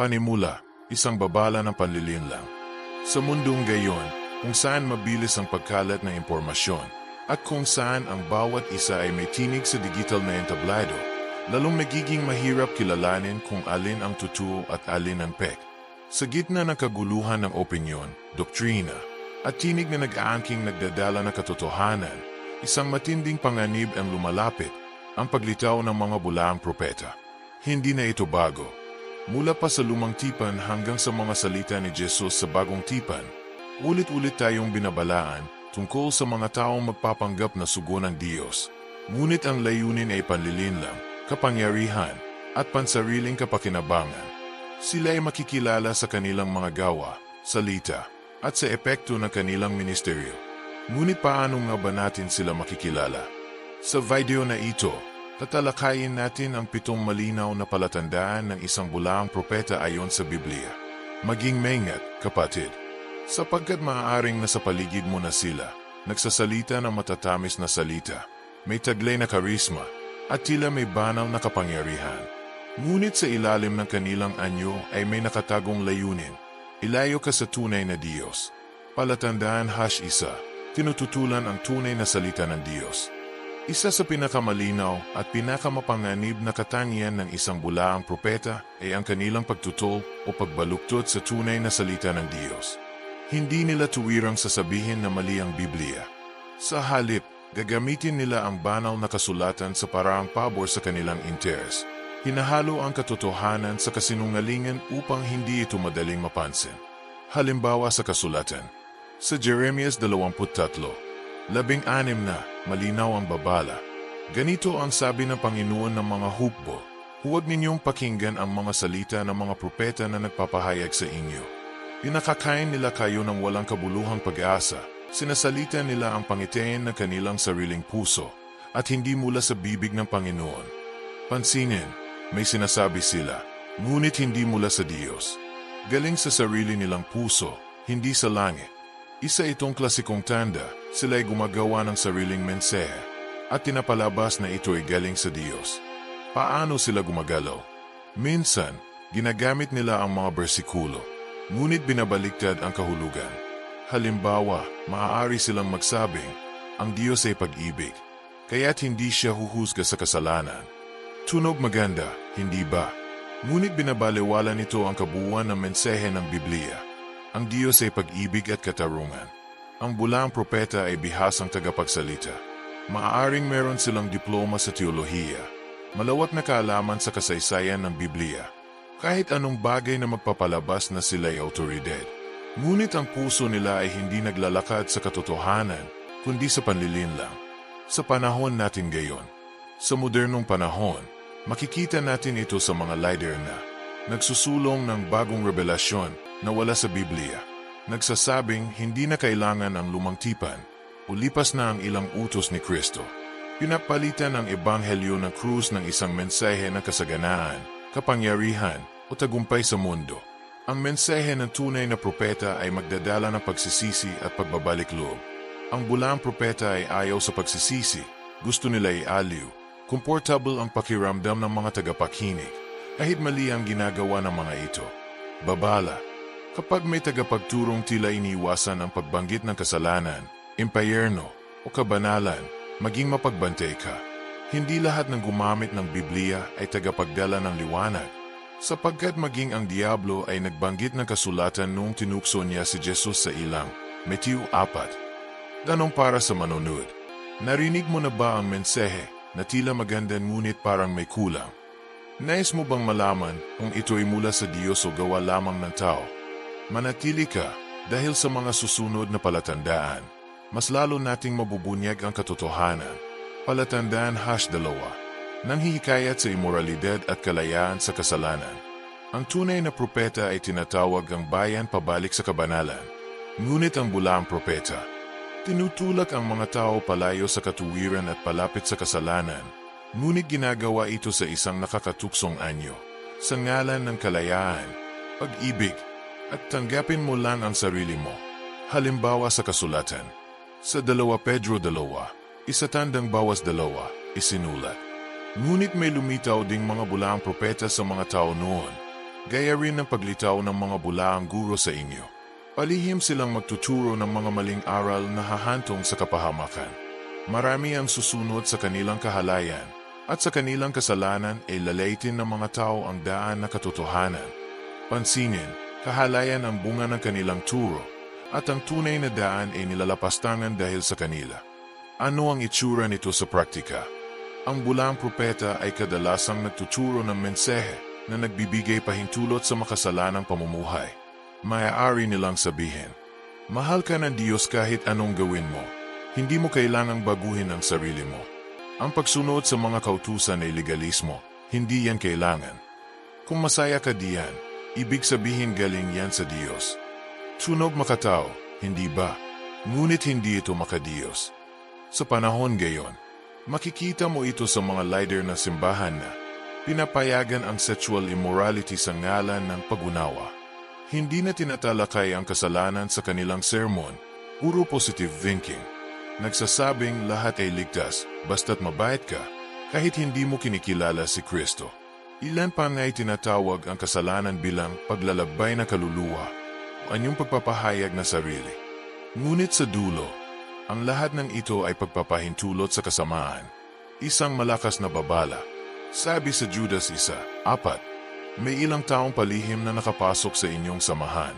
Panimula, isang babala ng panlilinlang. Sa mundong gayon, kung saan mabilis ang pagkalat ng impormasyon, at kung saan ang bawat isa ay may tinig sa digital na entablado, lalong nagiging mahirap kilalanin kung alin ang totoo at alin ang pek. Sa gitna ng kaguluhan ng opinyon, doktrina, at tinig na nag-aangking nagdadala ng katotohanan, isang matinding panganib ang lumalapit, ang paglitaw ng mga bulaang propeta. Hindi na ito bago. Mula pa sa lumang tipan hanggang sa mga salita ni Jesus sa bagong tipan, ulit-ulit tayong binabalaan tungkol sa mga taong magpapanggap na sugo ng Diyos. Ngunit ang layunin ay panlilinlang, kapangyarihan, at pansariling kapakinabangan. Sila ay makikilala sa kanilang mga gawa, salita, at sa epekto ng kanilang ministeryo. Ngunit paano nga ba natin sila makikilala? Sa video na ito, tatalakayin natin ang pitong malinaw na palatandaan ng isang bulaang propeta ayon sa Biblia. Maging maingat, kapatid, sapagkat maaaring nasa paligid mo na sila, nagsasalita ng matatamis na salita, may taglay na karisma, at tila may banal na kapangyarihan. Ngunit sa ilalim ng kanilang anyo ay may nakatagong layunin. Ilayo ka sa tunay na Diyos. Palatandaan hash isa, tinututulan ang tunay na salita ng Diyos. Isa sa pinakamalinaw at pinakamapanganib na katangian ng isang bulaang propeta ay ang kanilang pagtutol o pagbaluktot sa tunay na salita ng Diyos. Hindi nila tuwirang sasabihin na mali ang Biblia. Sa halip, gagamitin nila ang banal na kasulatan sa paraang pabor sa kanilang interes. Hinahalo ang katotohanan sa kasinungalingan upang hindi ito madaling mapansin. Halimbawa sa kasulatan, sa Jeremias 23, labing anim na, malinaw ang babala. Ganito ang sabi ng Panginoon ng mga hukbo, huwag ninyong pakinggan ang mga salita ng mga propeta na nagpapahayag sa inyo. Pinakakain nila kayo ng walang kabuluhang pag-asa, sinasalita nila ang pangitian ng kanilang sariling puso, at hindi mula sa bibig ng Panginoon. Pansinin, may sinasabi sila, ngunit hindi mula sa Diyos. Galing sa sarili nilang puso, hindi sa langit. Isa itong klasikong tanda, sila ay gumagawa ng sariling mensehe, at tinapalabas na ito ay galing sa Diyos. Paano sila gumagalaw? Minsan, ginagamit nila ang mga bersikulo, ngunit binabaliktad ang kahulugan. Halimbawa, maaari silang magsabing, ang Diyos ay pag-ibig, kaya't hindi siya huhusga sa kasalanan. Tunog maganda, hindi ba? Ngunit binabaliwala nito ang kabuuan ng mensahe ng Biblia. Ang Diyos ay pag-ibig at katarungan. Ang bulaang propeta ay bihasang tagapagsalita. Maaaring meron silang diploma sa teolohiya, malawat na kaalaman sa kasaysayan ng Biblia, kahit anong bagay na magpapalabas na sila ay autoridad. Ngunit ang puso nila ay hindi naglalakad sa katotohanan, kundi sa panlilinlang. Sa panahon natin gayon, sa modernong panahon, makikita natin ito sa mga leader na nagsusulong ng bagong revelasyon na wala sa Biblia. Nagsasabing hindi na kailangan ang lumang tipan o lipas na ang ilang utos ni Kristo. Pinapalitan ang ebanghelyo ng krus ng isang mensahe ng kasaganaan, kapangyarihan o tagumpay sa mundo. Ang mensahe ng tunay na propeta ay magdadala ng pagsisisi at pagbabalik loob. Ang bulaang propeta ay ayaw sa pagsisisi, gusto nila ay aliw, komportable ang pakiramdam ng mga tagapakinig, kahit mali ang ginagawa ng mga ito. Babala, kapag may tagapagturong tila iniiwasan ang pagbanggit ng kasalanan, impayerno o kabanalan, maging mapagbantay ka. Hindi lahat ng gumamit ng Biblia ay tagapagdala ng liwanag, sapagkat maging ang Diablo ay nagbanggit ng kasulatan noong tinukso niya si Jesus sa ilang, Matthew 4. Tanong para sa manonood, narinig mo na ba ang mensahe na tila maganda ngunit parang may kulang? Nais mo bang malaman kung ito ay mula sa Diyos o gawa lamang ng tao? Manatili ka dahil sa mga susunod na palatandaan. Mas lalo nating mabubunyag ang katotohanan. Palatandaan hash dalawa. Nanghihikayat sa imoralidad at kalayaan sa kasalanan. Ang tunay na propeta ay tinatawag ang bayan pabalik sa kabanalan. Ngunit ang bulaang propeta, tinutulak ang mga tao palayo sa katuwiran at palapit sa kasalanan. Ngunit ginagawa ito sa isang nakakatuksong anyo, sa ngalan ng kalayaan, pag-ibig, at tanggapin mo lang ang sarili mo. Halimbawa sa kasulatan, sa 2 Pedro 2, isa tandang bawas dalawa, isinulat. Ngunit may lumitaw ding mga bulaang propeta sa mga tao noon. gaya rin ng paglitaw ng mga bulaang guro sa inyo. Palihim silang magtuturo ng mga maling aral na hahantong sa kapahamakan. Marami ang susunod sa kanilang kahalayan at sa kanilang kasalanan ay lalaitin ng mga tao ang daan na katotohanan. Pansinin, kahalayan ang bunga ng kanilang turo at ang tunay na daan ay nilalapastangan dahil sa kanila. Ano ang itsura nito sa praktika? Ang bulang propeta ay kadalasang nagtuturo ng mensehe na nagbibigay pahintulot sa makasalanang pamumuhay. Maaari nilang sabihin, Mahal ka ng Diyos kahit anong gawin mo. Hindi mo kailangang baguhin ang sarili mo. Ang pagsunod sa mga kautusan ay legalismo. Hindi yan kailangan. Kung masaya ka diyan, ibig sabihin galing yan sa Diyos. Sunog makatao, hindi ba? Ngunit hindi ito makadiyos. Sa panahon gayon, makikita mo ito sa mga leader ng simbahan na pinapayagan ang sexual immorality sa ngalan ng pagunawa. Hindi na tinatalakay ang kasalanan sa kanilang sermon, puro positive thinking. Nagsasabing lahat ay ligtas, basta't mabait ka, kahit hindi mo kinikilala si Kristo. Ilan pa nga'y tinatawag ang kasalanan bilang paglalabay na kaluluwa o anyong pagpapahayag na sarili. Ngunit sa dulo, ang lahat ng ito ay pagpapahintulot sa kasamaan. Isang malakas na babala. Sabi sa Judas isa, apat, may ilang taong palihim na nakapasok sa inyong samahan.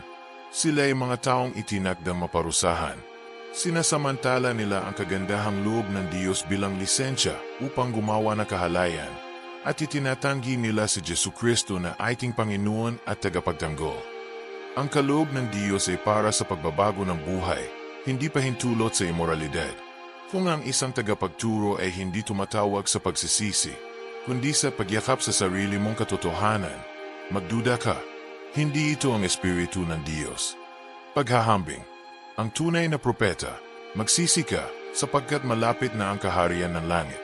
Sila ay mga taong itinakdang maparusahan. Sinasamantala nila ang kagandahang loob ng Diyos bilang lisensya upang gumawa ng kahalayan at itinatanggi nila si Jesu Kristo na ating Panginoon at tagapagtanggol. Ang kaloob ng Diyos ay para sa pagbabago ng buhay, hindi pa hintulot sa imoralidad. Kung ang isang tagapagturo ay hindi tumatawag sa pagsisisi, kundi sa pagyakap sa sarili mong katotohanan, magduda ka, hindi ito ang espiritu ng Diyos. Paghahambing, ang tunay na propeta, magsisi ka sapagkat malapit na ang kaharian ng langit.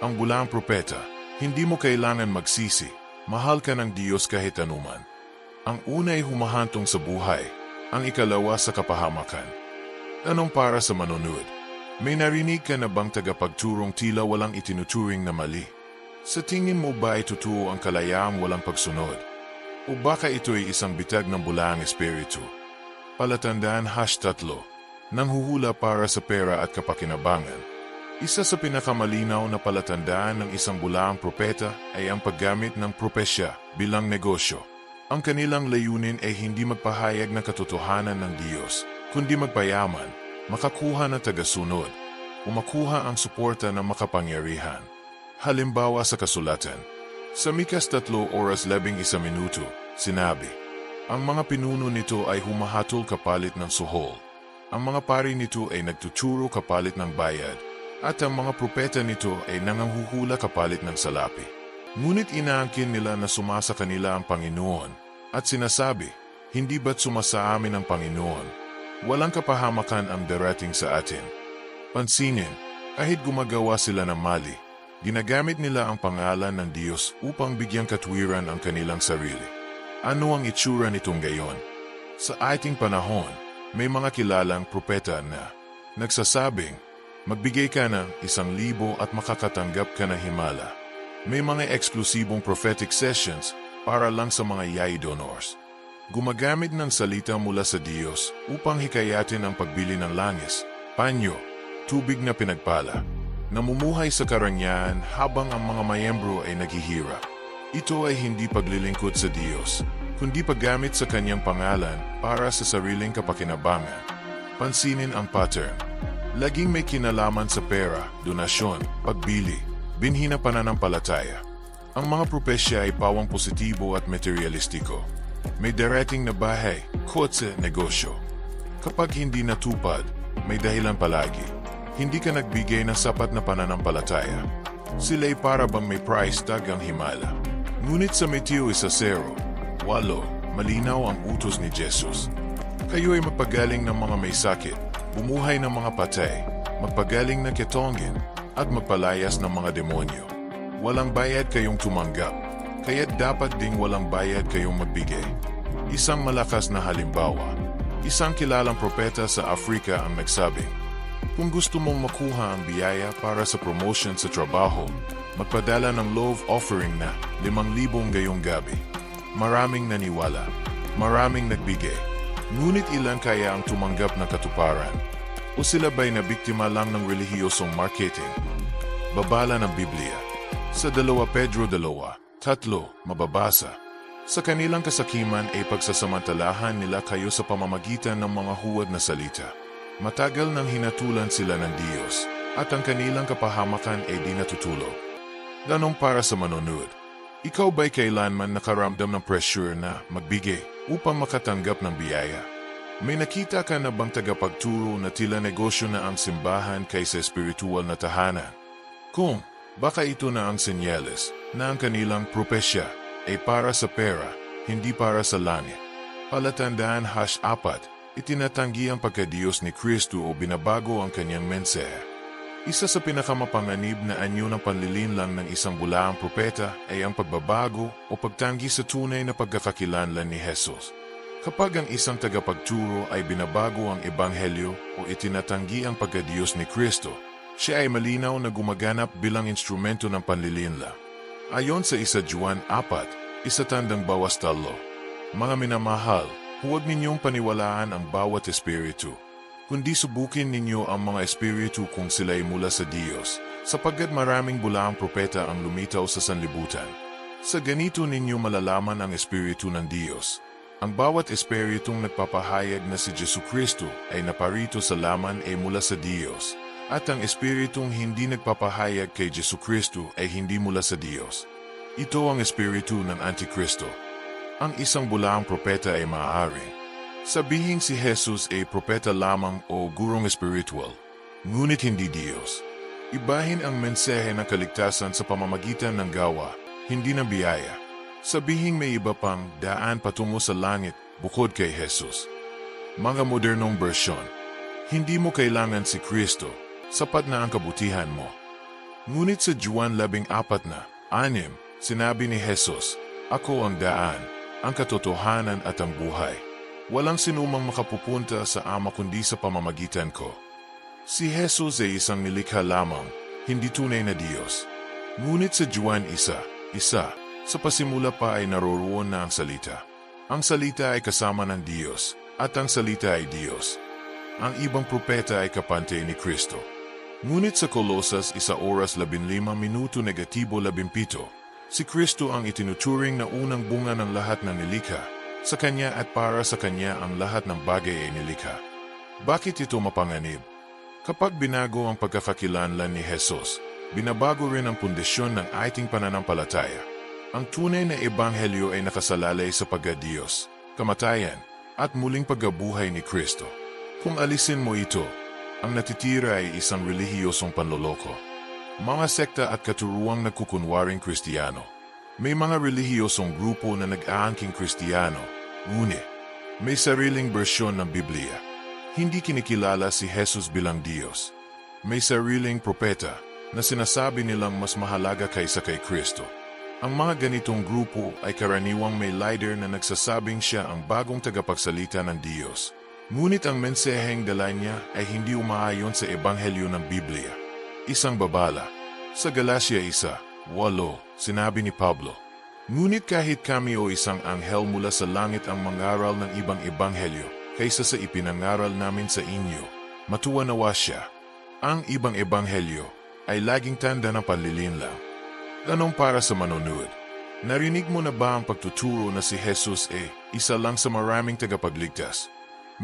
Ang bulang propeta, hindi mo kailangan magsisi, mahal ka ng Diyos kahit anuman. Ang una ay humahantong sa buhay, ang ikalawa sa kapahamakan. Anong para sa manonood? May narinig ka na bang tagapagturong tila walang itinuturing na mali? Sa tingin mo ba ay totoo ang kalayaang walang pagsunod? O baka ito ay isang bitag ng bulaang espiritu? Palatandaan hash tatlo, nanghuhula para sa pera at kapakinabangan. Isa sa pinakamalinaw na palatandaan ng isang bulaang propeta ay ang paggamit ng propesya bilang negosyo. Ang kanilang layunin ay hindi magpahayag ng katotohanan ng Diyos, kundi magpayaman, makakuha ng tagasunod, o makuha ang suporta ng makapangyarihan. Halimbawa sa kasulatan, sa Mikas 3 oras 11 minuto, sinabi, Ang mga pinuno nito ay humahatol kapalit ng suhol. Ang mga pari nito ay nagtuturo kapalit ng bayad, at ang mga propeta nito ay nanganghuhula kapalit ng salapi. Ngunit inaangkin nila na sumasa kanila ang Panginoon, at sinasabi, Hindi ba't sumasa amin ang Panginoon? Walang kapahamakan ang darating sa atin. Pansinin, kahit gumagawa sila ng mali, Ginagamit nila ang pangalan ng Diyos upang bigyang katwiran ang kanilang sarili. Ano ang itsura nitong gayon? Sa ating panahon, may mga kilalang propeta na nagsasabing, magbigay ka ng isang libo at makakatanggap ka ng himala. May mga eksklusibong prophetic sessions para lang sa mga yay donors. Gumagamit ng salita mula sa Diyos upang hikayatin ang pagbili ng langis, panyo, tubig na pinagpala, namumuhay sa karangyaan habang ang mga mayembro ay naghihirap. Ito ay hindi paglilingkod sa Diyos, kundi paggamit sa kanyang pangalan para sa sariling kapakinabangan. Pansinin ang pattern. Laging may kinalaman sa pera, donasyon, pagbili, binhi na pananampalataya. Ang mga propesya ay pawang positibo at materialistiko. May darating na bahay, kotse, negosyo. Kapag hindi natupad, may dahilan palagi hindi ka nagbigay ng sapat na pananampalataya. Sila'y para bang may price tag ang himala. Ngunit sa isa zero, walo, malinaw ang utos ni Jesus. Kayo ay magpagaling ng mga may sakit, bumuhay ng mga patay, magpagaling ng ketongin, at magpalayas ng mga demonyo. Walang bayad kayong tumanggap, kaya dapat ding walang bayad kayong magbigay. Isang malakas na halimbawa, isang kilalang propeta sa Afrika ang nagsabing, kung gusto mong makuha ang biyaya para sa promotion sa trabaho, magpadala ng love offering na 5,000 gayong gabi. maraming naniwala, maraming nagbigay. Ngunit ilan kaya ang tumanggap ng katuparan? O sila ba'y nabiktima lang ng relihiyosong marketing? Babala ng Biblia. Sa 2 Pedro 2, tatlo, mababasa. Sa kanilang kasakiman ay pagsasamantalahan nila kayo sa pamamagitan ng mga huwad na salita. Matagal nang hinatulan sila ng Diyos, at ang kanilang kapahamakan ay di natutulog. Ganong para sa manonood. Ikaw ba'y kailanman nakaramdam ng pressure na magbigay upang makatanggap ng biyaya? May nakita ka na bang tagapagturo na tila negosyo na ang simbahan kaysa spiritual na tahanan? Kung baka ito na ang senyales na ang kanilang propesya ay para sa pera, hindi para sa langit. Palatandaan hash apat, itinatanggi ang pagkadiyos ni Kristo o binabago ang kanyang mensahe. Isa sa pinakamapanganib na anyo ng panlilinlang ng isang bulaang propeta ay ang pagbabago o pagtanggi sa tunay na pagkakakilanlan ni Jesus. Kapag ang isang tagapagturo ay binabago ang ebanghelyo o itinatanggi ang pagkadiyos ni Kristo, siya ay malinaw na gumaganap bilang instrumento ng panlilinlang. Ayon sa isa Juan 4, isa tandang bawas talo. Mga minamahal, huwag ninyong paniwalaan ang bawat espiritu, kundi subukin ninyo ang mga espiritu kung sila ay mula sa Diyos, sapagkat maraming bulaang propeta ang lumitaw sa sanlibutan. Sa ganito ninyo malalaman ang espiritu ng Diyos. Ang bawat espiritong nagpapahayag na si Jesu Kristo ay naparito sa laman ay mula sa Diyos, at ang espiritong hindi nagpapahayag kay Jesu Kristo ay hindi mula sa Diyos. Ito ang espiritu ng Antikristo. Ang isang bulaang propeta ay maaari Sabihing si Jesus ay propeta lamang o gurong espiritual, ngunit hindi Diyos. Ibahin ang mensahe ng kaligtasan sa pamamagitan ng gawa, hindi ng biyaya. Sabihing may iba pang daan patungo sa langit bukod kay Jesus. Mga modernong bersyon, hindi mo kailangan si Kristo, sapat na ang kabutihan mo. Ngunit sa Juan 14 na, anim, sinabi ni Jesus, Ako ang daan, ang katotohanan at ang buhay. Walang sinumang makapupunta sa Ama kundi sa pamamagitan ko. Si Jesus ay isang nilikha lamang, hindi tunay na Diyos. Ngunit sa Juan isa, isa, sa pasimula pa ay naroroon na ang salita. Ang salita ay kasama ng Diyos, at ang salita ay Diyos. Ang ibang propeta ay kapante ni Kristo. Ngunit sa Kolosas isa oras 15 minuto negatibo 17, si Kristo ang itinuturing na unang bunga ng lahat ng nilikha sa Kanya at para sa Kanya ang lahat ng bagay ay nilikha. Bakit ito mapanganib? Kapag binago ang pagkakakilanlan ni Jesus, binabago rin ang pundasyon ng ating pananampalataya. Ang tunay na ebanghelyo ay nakasalalay sa pagka-Diyos, kamatayan, at muling pagkabuhay ni Kristo. Kung alisin mo ito, ang natitira ay isang relihiyosong panloloko. Mga sekta at katuruang nagkukunwaring Kristiyano may mga relihiyosong grupo na nag-aangking Kristiyano, ngunit may sariling bersyon ng Biblia. Hindi kinikilala si Jesus bilang Diyos. May sariling propeta na sinasabi nilang mas mahalaga kaysa kay Kristo. Ang mga ganitong grupo ay karaniwang may leader na nagsasabing siya ang bagong tagapagsalita ng Diyos. Ngunit ang mensaheng dala niya ay hindi umaayon sa ebanghelyo ng Biblia. Isang babala. Sa Galacia 1, Walo, sinabi ni Pablo. Ngunit kahit kami o isang anghel mula sa langit ang mangaral ng ibang ebanghelyo kaysa sa ipinangaral namin sa inyo, matuwa nawa siya. Ang ibang ebanghelyo ay laging tanda ng panlilinlang. Ganong para sa manonood. Narinig mo na ba ang pagtuturo na si Jesus e isa lang sa maraming tagapagligtas?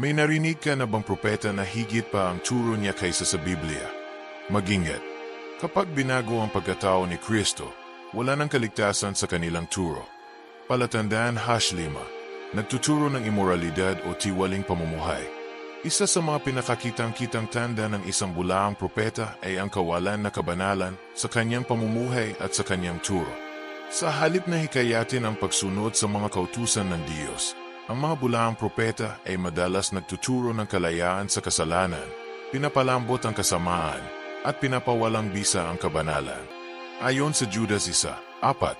May narinig ka na bang propeta na higit pa ang turo niya kaysa sa Biblia? Magingat. Kapag binago ang pagkatao ni Kristo, wala nang kaligtasan sa kanilang turo. Palatandaan hash lima, nagtuturo ng imoralidad o tiwaling pamumuhay. Isa sa mga pinakakitang-kitang tanda ng isang bulaang propeta ay ang kawalan na kabanalan sa kanyang pamumuhay at sa kanyang turo. Sa halip na hikayatin ang pagsunod sa mga kautusan ng Diyos, ang mga bulaang propeta ay madalas nagtuturo ng kalayaan sa kasalanan, pinapalambot ang kasamaan, at pinapawalang bisa ang kabanalan. Ayon sa Judas isa, apat,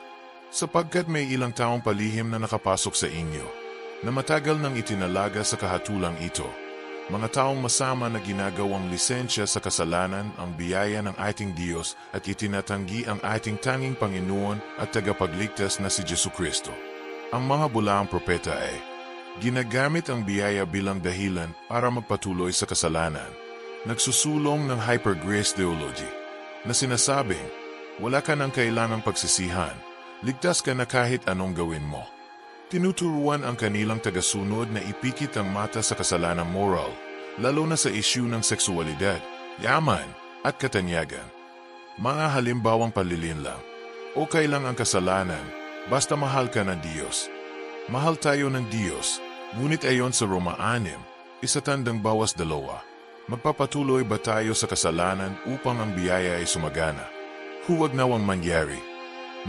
sapagkat may ilang taong palihim na nakapasok sa inyo, na matagal nang itinalaga sa kahatulang ito, mga taong masama na ginagawang lisensya sa kasalanan ang biyaya ng ating Diyos at itinatanggi ang ating tanging Panginoon at tagapagligtas na si Jesu Kristo. Ang mga bulaang propeta ay ginagamit ang biyaya bilang dahilan para magpatuloy sa kasalanan. Nagsusulong ng hyper-grace theology na sinasabing, wala ka nang kailangang pagsisihan, ligtas ka na kahit anong gawin mo. Tinuturuan ang kanilang tagasunod na ipikit ang mata sa kasalanang moral, lalo na sa isyu ng seksualidad, yaman, at katanyagan. Mga halimbawang palilinlang, okay lang ang kasalanan, basta mahal ka ng Diyos. Mahal tayo ng Diyos, ngunit ayon sa Roma 6, isatandang bawas dalawa. Magpapatuloy ba tayo sa kasalanan upang ang biyaya ay sumagana? Huwag nawang mangyari.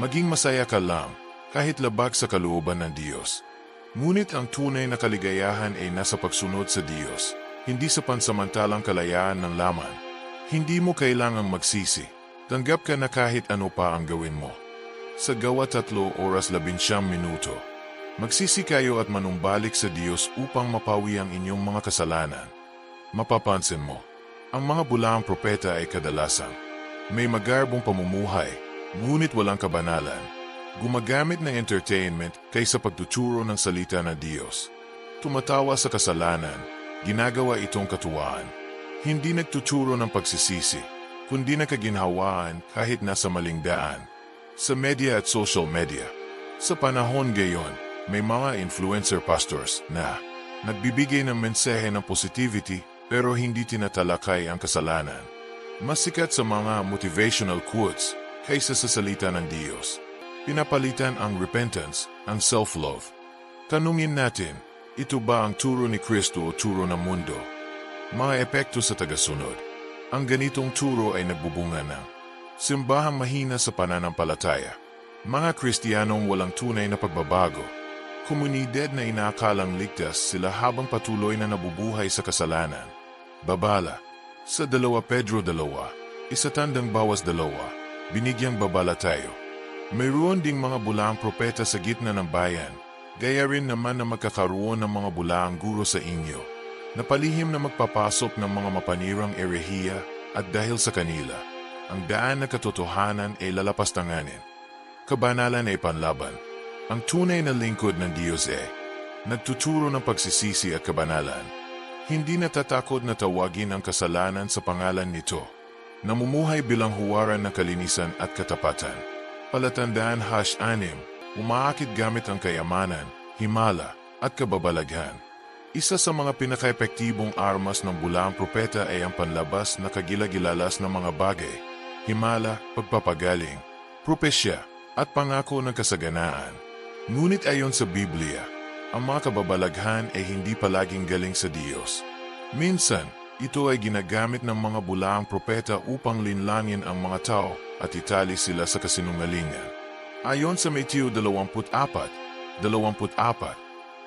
Maging masaya ka lang kahit labag sa kalooban ng Diyos. Ngunit ang tunay na kaligayahan ay nasa pagsunod sa Diyos, hindi sa pansamantalang kalayaan ng laman. Hindi mo kailangang magsisi. Tanggap ka na kahit ano pa ang gawin mo. Sa gawa tatlo oras labinsyam minuto, magsisi kayo at manumbalik sa Diyos upang mapawi ang inyong mga kasalanan. Mapapansin mo, ang mga bulaang propeta ay kadalasan may magarbong pamumuhay, ngunit walang kabanalan. Gumagamit ng entertainment kaysa pagtuturo ng salita ng Diyos. Tumatawa sa kasalanan, ginagawa itong katuwaan. Hindi nagtuturo ng pagsisisi, kundi nakaginhawaan kahit nasa maling daan. Sa media at social media. Sa panahon gayon, may mga influencer pastors na nagbibigay ng mensahe ng positivity pero hindi tinatalakay ang kasalanan. Mas sikat sa mga motivational quotes kaysa sa salita ng Diyos. Pinapalitan ang repentance, ang self-love. Tanungin natin, ito ba ang turo ni Kristo o turo ng mundo? Mga epekto sa tagasunod. Ang ganitong turo ay nagbubunga ng simbahang mahina sa pananampalataya. Mga Kristiyanong walang tunay na pagbabago. Komunidad na inaakalang ligtas sila habang patuloy na nabubuhay sa kasalanan. Babala. Sa 2 Pedro 2, isatandang bawas dalawa, binigyang babala tayo. Mayroon ding mga bulaang propeta sa gitna ng bayan, gaya rin naman na magkakaroon ng mga bulaang guro sa inyo, na palihim na magpapasok ng mga mapanirang erehiya at dahil sa kanila, ang daan na katotohanan ay lalapastanganin. Kabanalan ay panlaban. Ang tunay na lingkod ng Diyos ay nagtuturo ng pagsisisi at kabanalan. Hindi natatakot na tawagin ang kasalanan sa pangalan nito. Namumuhay bilang huwaran ng kalinisan at katapatan. Palatandaan hash anim, umaakit gamit ang kayamanan, himala, at kababalaghan. Isa sa mga pinaka-epektibong armas ng bulaang propeta ay ang panlabas na kagilagilalas ng mga bagay, himala, pagpapagaling, propesya, at pangako ng kasaganaan. Ngunit ayon sa Biblia, ang mga kababalaghan ay hindi palaging galing sa Diyos. Minsan, ito ay ginagamit ng mga bulaang propeta upang linlangin ang mga tao at itali sila sa kasinungalingan. Ayon sa Matthew 24, 24,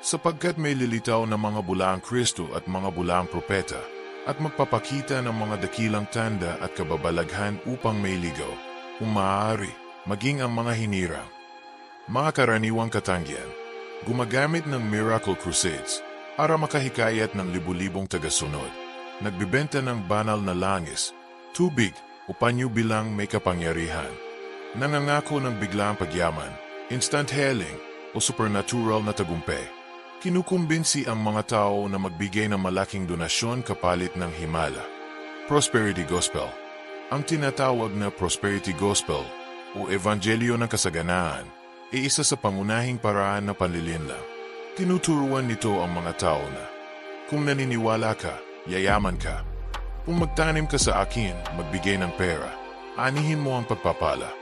sapagkat may lilitaw ng mga bulaang Kristo at mga bulaang propeta at magpapakita ng mga dakilang tanda at kababalaghan upang may ligaw, kung maaari, maging ang mga hinirang. Mga karaniwang katanggihan, gumagamit ng Miracle Crusades para makahikayat ng libu-libong tagasunod. Nagbibenta ng banal na langis, tubig o panyo bilang may kapangyarihan. Nangangako ng biglang pagyaman, instant healing o supernatural na tagumpay. Kinukumbinsi ang mga tao na magbigay ng malaking donasyon kapalit ng himala. Prosperity Gospel Ang tinatawag na Prosperity Gospel o Evangelyo ng Kasaganaan ay isa sa pangunahing paraan na panlilinlang. Tinuturuan nito ang mga tao na kung naniniwala ka, yayaman ka. Kung magtanim ka sa akin, magbigay ng pera, anihin mo ang pagpapala.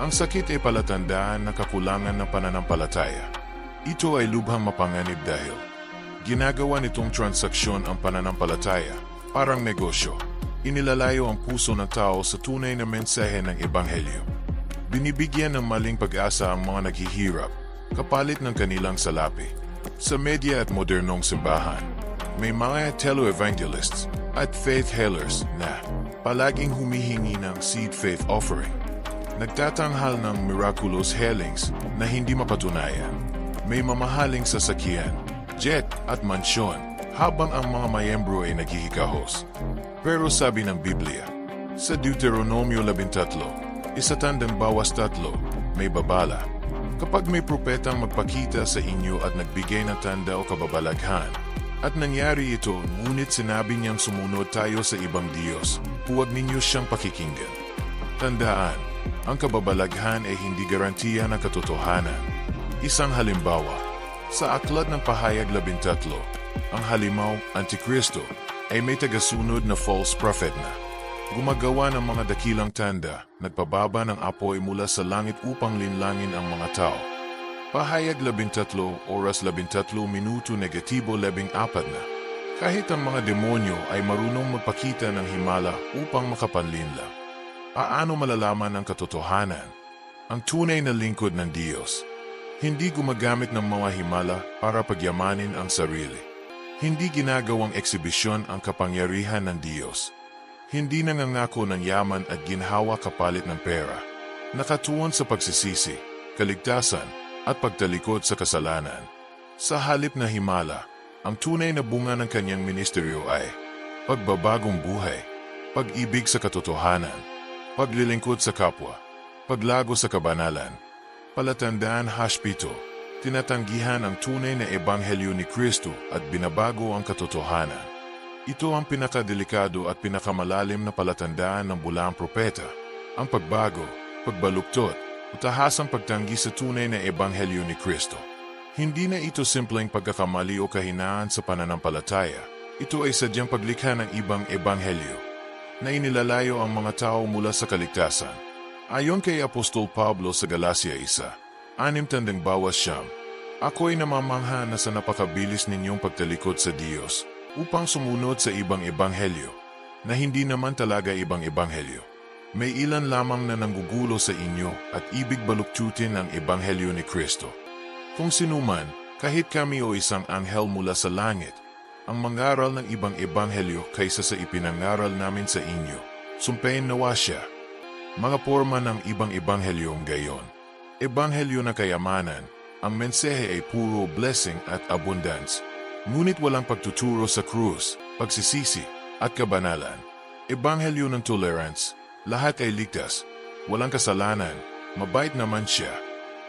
Ang sakit ay palatandaan ng kakulangan ng pananampalataya. Ito ay lubhang mapanganib dahil ginagawa nitong transaksyon ang pananampalataya, parang negosyo. Inilalayo ang puso ng tao sa tunay na mensahe ng Ebanghelyo. Binibigyan ng maling pag-asa ang mga naghihirap, kapalit ng kanilang salapi. Sa media at modernong simbahan, may mga tele-evangelists at faith healers na palaging humihingi ng seed faith offering. Nagtatanghal ng miraculous healings na hindi mapatunayan. May mamahaling sasakyan, jet at mansyon habang ang mga mayembro ay naghihikahos. Pero sabi ng Biblia, sa Deuteronomio 13, isatandang bawas tatlo, may babala. Kapag may propetang magpakita sa inyo at nagbigay ng tanda o kababalaghan, at nangyari ito, ngunit sinabi niyang sumunod tayo sa ibang Diyos, huwag ninyo siyang pakikinggan. Tandaan, ang kababalaghan ay hindi garantiya ng katotohanan. Isang halimbawa, sa aklat ng pahayag 13, ang halimaw, Antikristo, ay may tagasunod na false prophet na. Gumagawa ng mga dakilang tanda, nagpababa ng apoy mula sa langit upang linlangin ang mga tao. Pahayag 13, oras 13 minuto negatibo 14 na. Kahit ang mga demonyo ay marunong magpakita ng himala upang makapanlinlang. Paano malalaman ang katotohanan? Ang tunay na lingkod ng Diyos. Hindi gumagamit ng mga himala para pagyamanin ang sarili. Hindi ginagawang eksibisyon ang kapangyarihan ng Diyos. Hindi nangangako ng yaman at ginhawa kapalit ng pera. Nakatuon sa pagsisisi, kaligtasan, at pagtalikod sa kasalanan. Sa halip na himala, ang tunay na bunga ng kanyang ministeryo ay pagbabagong buhay, pag-ibig sa katotohanan, paglilingkod sa kapwa, paglago sa kabanalan, palatandaan haspito, tinatanggihan ang tunay na ebanghelyo ni Kristo at binabago ang katotohanan. Ito ang pinakadelikado at pinakamalalim na palatandaan ng bulaang propeta, ang pagbago, pagbaluktot, utahasang pagtanggi sa tunay na ebanghelyo ni Kristo. Hindi na ito simpleng pagkakamali o kahinaan sa pananampalataya. Ito ay sadyang paglikha ng ibang ebanghelyo na inilalayo ang mga tao mula sa kaligtasan. Ayon kay Apostol Pablo sa Galacia 1, anim tandang bawas siyam, Ako ay namamangha na sa napakabilis ninyong pagtalikod sa Diyos upang sumunod sa ibang ebanghelyo na hindi naman talaga ibang ebanghelyo. May ilan lamang na nanggugulo sa inyo at ibig baluktutin ang ebanghelyo ni Kristo. Kung sinuman, kahit kami o isang anghel mula sa langit, ang mangaral ng ibang ebanghelyo kaysa sa ipinangaral namin sa inyo, sumpayin nawa siya. Mga forma ng ibang ebanghelyong gayon. Ebanghelyo na kayamanan, ang mensahe ay puro blessing at abundance, ngunit walang pagtuturo sa krus, pagsisisi, at kabanalan. Ebanghelyo ng tolerance, lahat ay ligtas, walang kasalanan, mabait naman siya.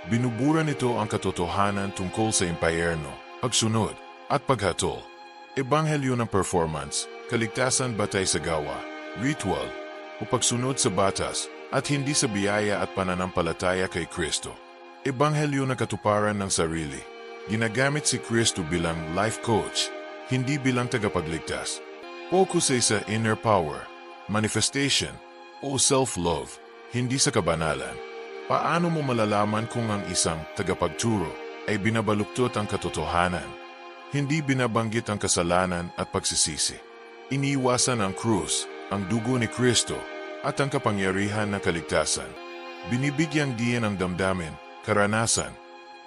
Binubura nito ang katotohanan tungkol sa impayerno, pagsunod, at paghatol. Ebanghelyo ng performance, kaligtasan batay sa gawa, ritual, o pagsunod sa batas, at hindi sa biyaya at pananampalataya kay Kristo. Ebanghelyo ng katuparan ng sarili. Ginagamit si Kristo bilang life coach, hindi bilang tagapagligtas. Focus ay sa inner power, manifestation, o self-love, hindi sa kabanalan. Paano mo malalaman kung ang isang tagapagturo ay binabaluktot ang katotohanan? Hindi binabanggit ang kasalanan at pagsisisi. Iniiwasan ang krus, ang dugo ni Kristo, at ang kapangyarihan ng kaligtasan. Binibigyang diyan ang damdamin, karanasan,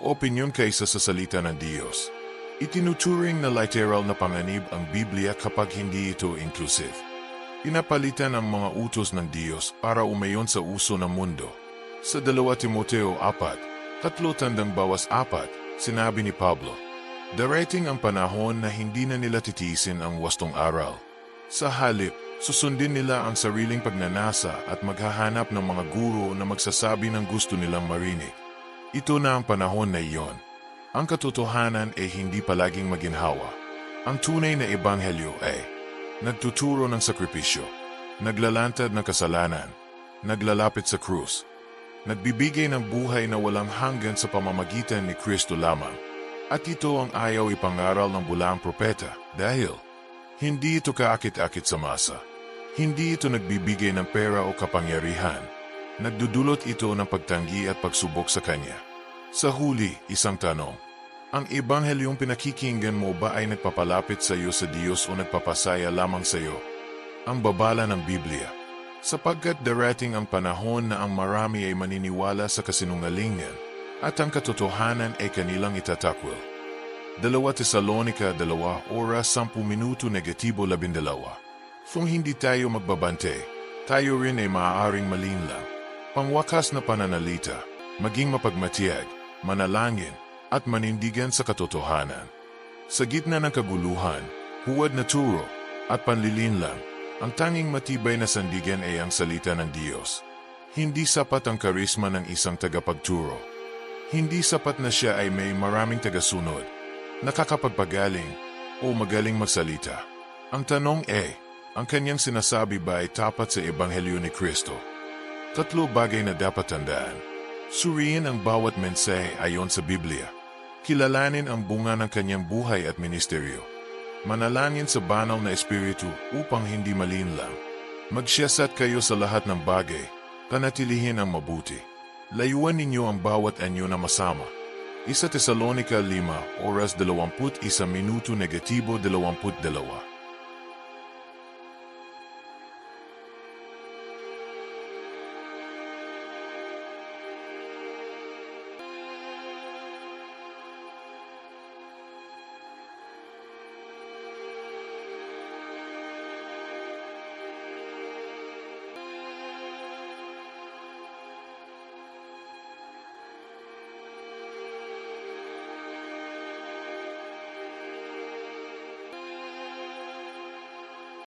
o opinyon kaysa sa salita ng Diyos. Itinuturing na literal na panganib ang Biblia kapag hindi ito inclusive. Pinapalitan ang mga utos ng Diyos para umayon sa uso ng mundo. Sa 2 Timoteo 4, tatlo tandang bawas apat, sinabi ni Pablo, Darating ang panahon na hindi na nila titiisin ang wastong aral. Sa halip, susundin nila ang sariling pagnanasa at maghahanap ng mga guro na magsasabi ng gusto nilang marinig. Ito na ang panahon na iyon. Ang katotohanan ay hindi palaging maginhawa. Ang tunay na ebanghelyo ay nagtuturo ng sakripisyo, naglalantad ng kasalanan, naglalapit sa krus, nagbibigay ng buhay na walang hanggan sa pamamagitan ni Kristo lamang. At ito ang ayaw ipangaral ng bulaang propeta dahil hindi ito kaakit-akit sa masa. Hindi ito nagbibigay ng pera o kapangyarihan. Nagdudulot ito ng pagtanggi at pagsubok sa kanya. Sa huli, isang tanong. Ang ebanghelyong pinakikinggan mo ba ay nagpapalapit sa iyo sa Diyos o nagpapasaya lamang sa iyo? Ang babala ng Biblia. Sapagkat darating ang panahon na ang marami ay maniniwala sa kasinungalingan at ang katotohanan ay kanilang itatakwil. Dalawa Tesalonika, dalawa, oras, sampu minuto, negatibo, labindalawa. Kung hindi tayo magbabante, tayo rin ay maaaring malinlang. Pangwakas na pananalita, maging mapagmatiyag, manalangin, at manindigan sa katotohanan. Sa gitna ng kaguluhan, huwad na turo, at panlilinlang, ang tanging matibay na sandigan ay ang salita ng Diyos. Hindi sapat ang karisma ng isang tagapagturo Hindi sapat na siya ay may maraming tagasunod, nakakapagpagaling, o magaling magsalita. Ang tanong ay, ang kanyang sinasabi ba ay tapat sa Ebanghelyo ni Kristo? Tatlo bagay na dapat tandaan. Suriin ang bawat mensahe ayon sa Biblia. Kilalanin ang bunga ng kanyang buhay at ministeryo. Manalangin sa banal na espiritu upang hindi malinlang. Magsiyasat kayo sa lahat ng bagay. Panatilihin ang mabuti. Layuan ninyo ang bawat anyo na masama. Isa Tesalonica 5, oras 21 minuto negatibo 22.